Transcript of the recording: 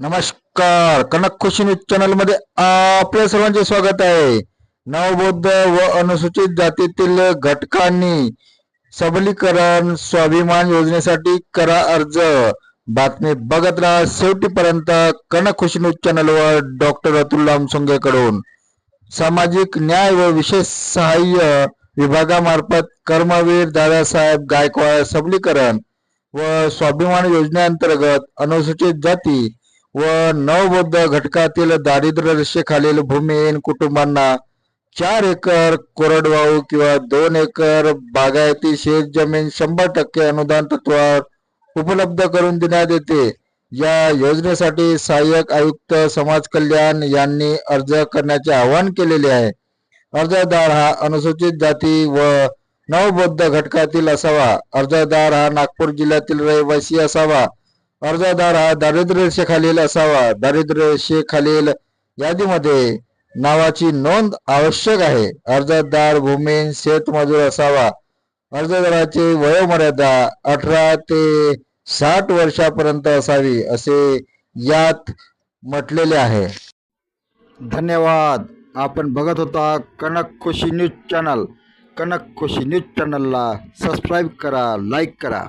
नमस्कार. कनक खुशी न्यूज चॅनलमध्ये आपल्या सर्वांचे स्वागत आहे. नवबौद्ध व अनुसूचित जातीतील घटकांनी सबलीकरण स्वाभिमान योजनेसाठी करा अर्ज. बातमी बघत राहा शेवटीपर्यंत कनक खुशी न्यूज चॅनलवर डॉक्टर अतुल लामसुंगेकडून सामाजिक न्याय व विशेष सहाय्य विभागामार्फत कर्मवीर दादासाहेब गायकवाड सबलीकरण व स्वाभिमान योजनेअंतर्गत अनुसूचित जाती व नवबौद्ध घटकातील दारिद्र्य रेषेखालील भूमिहीन कुटुंबांना चार एकर कोरडवाहू किंवा दोन एकर बागायती शेत जमीन शंभर टक्के अनुदान तत्वावर उपलब्ध करून देण्यात येते. या योजनेसाठी सहाय्यक आयुक्त समाज कल्याण यांनी अर्ज करण्याचे आवाहन केलेले आहे. अर्जदार हा अनुसूचित जाती व नवबौद्ध घटकातील असावा. अर्जदार हा नागपूर जिल्ह्यातील रहिवासी असावा. अर्जदार हा दारिद्र्य रेषेखालील असावा. दारिद्र्य रेषेखालील यादीमध्ये नावाची नोंद आवश्यक आहे. अर्जदार भूमीन शेतमजूर असावा. अर्जदाराची वयोमर्यादा अठरा ते साठ वर्षापर्यंत असावी असे यात म्हटलेले आहे. धन्यवाद. आपण बघत होता Kanak Khushi news channel. Kanak Khushi news चॅनलला सबस्क्राईब करा लाईक करा.